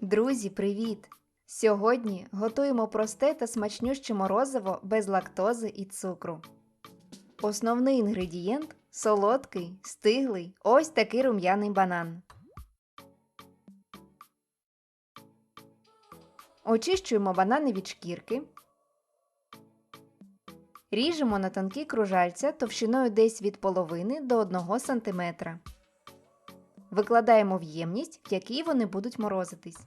Друзі, привіт! Сьогодні готуємо просте та смачнюще морозиво без лактози і цукру. Основний інгредієнт солодкий, стиглий, ось такий рум'яний банан. Очищуємо банани від шкірки. Ріжемо на тонкі кружальця товщиною десь від половини до 1 см. Викладаємо в ємність, в якій вони будуть морозитись.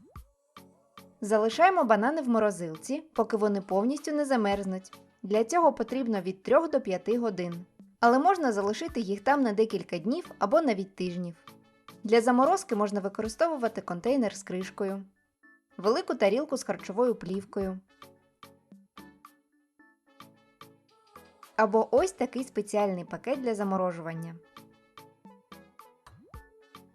Залишаємо банани в морозилці, поки вони повністю не замерзнуть. Для цього потрібно від 3 до 5 годин. Але можна залишити їх там на декілька днів або навіть тижнів. Для заморозки можна використовувати контейнер з кришкою, велику тарілку з харчовою плівкою. Або ось такий спеціальний пакет для заморожування.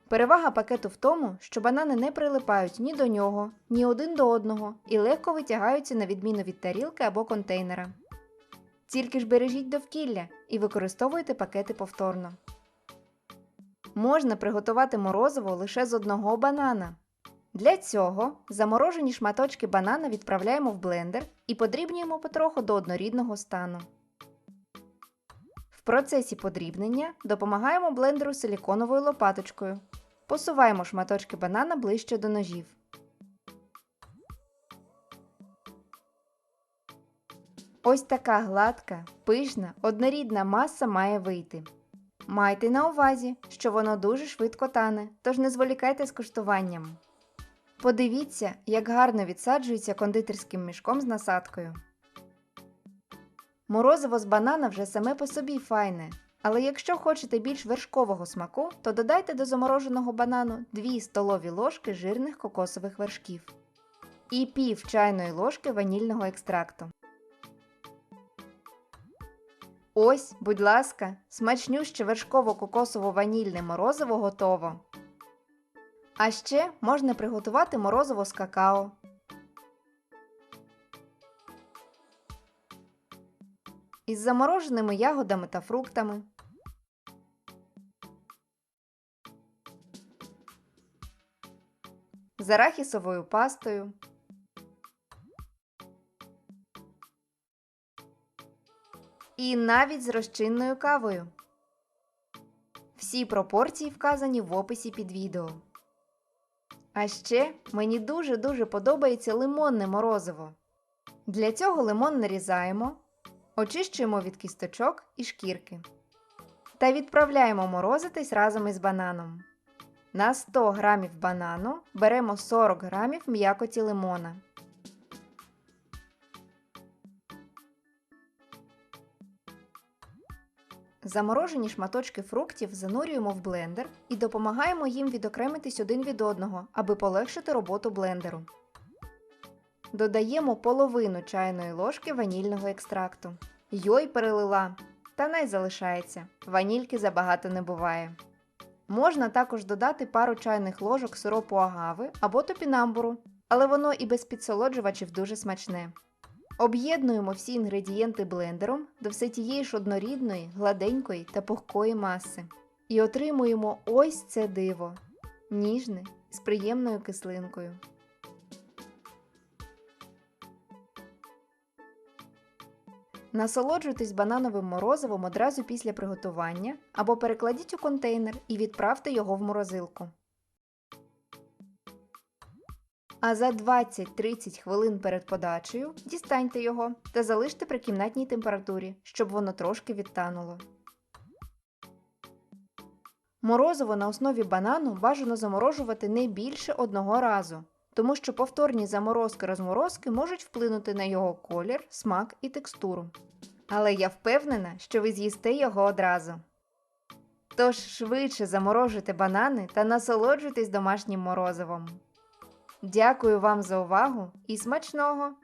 Перевага пакету в тому, що банани не прилипають ні до нього, ні один до одного і легко витягаються на відміну від тарілки або контейнера. Тільки ж бережіть довкілля і використовуйте пакети повторно. Можна приготувати морозиво лише з одного банана. Для цього заморожені шматочки банана відправляємо в блендер і подрібнюємо потроху до однорідного стану. Процесі подрібнення допомагаємо блендеру силіконовою лопаточкою. Посуваємо шматочки банана ближче до ножів. Ось така гладка, пишна, однорідна маса має вийти. Майте на увазі, що воно дуже швидко тане, тож не зволікайте з куштуванням. Подивіться, як гарно відсаджується кондитерським мішком з насадкою. Морозиво з банана вже саме по собі файне, але якщо хочете більш вершкового смаку, то додайте до замороженого банану 2 столові ложки жирних кокосових вершків і пів чайної ложки ванільного екстракту. Ось, будь ласка, смачнюще вершково-кокосово-ванільне морозиво готово. А ще можна приготувати морозиво з какао. Із замороженими ягодами та фруктами. З арахісовою пастою. І навіть з розчинною кавою. Всі пропорції вказані в описі під відео. А ще мені дуже-дуже подобається лимонне морозиво. Для цього лимон нарізаємо, очищуємо від кісточок і шкірки. Та відправляємо морозитись разом із бананом. На 100 г банану беремо 40 г м'якоті лимона. Заморожені шматочки фруктів занурюємо в блендер і допомагаємо їм відокремитись один від одного, аби полегшити роботу блендеру. Додаємо половину чайної ложки ванільного екстракту. Йой перелила. Та най залишається. Ванільки забагато не буває. Можна також додати пару чайних ложок сиропу агави або топінамбуру, але воно і без підсолоджувачів дуже смачне. Об'єднуємо всі інгредієнти блендером до все тієї ж однорідної, гладенької та пухкої маси. І отримуємо ось це диво ніжне з приємною кислинкою. Насолоджуйтесь банановим морозивом одразу після приготування або перекладіть у контейнер і відправте його в морозилку. А за 20-30 хвилин перед подачею дістаньте його та залиште при кімнатній температурі, щоб воно трошки відтануло. Морозиво на основі банану бажано заморожувати не більше одного разу, тому що повторні заморозки-розморозки можуть вплинути на його колір, смак і текстуру. Але я впевнена, що ви з'їсте його одразу. Тож швидше заморожуйте банани та насолоджуйтесь домашнім морозивом. Дякую вам за увагу і смачного!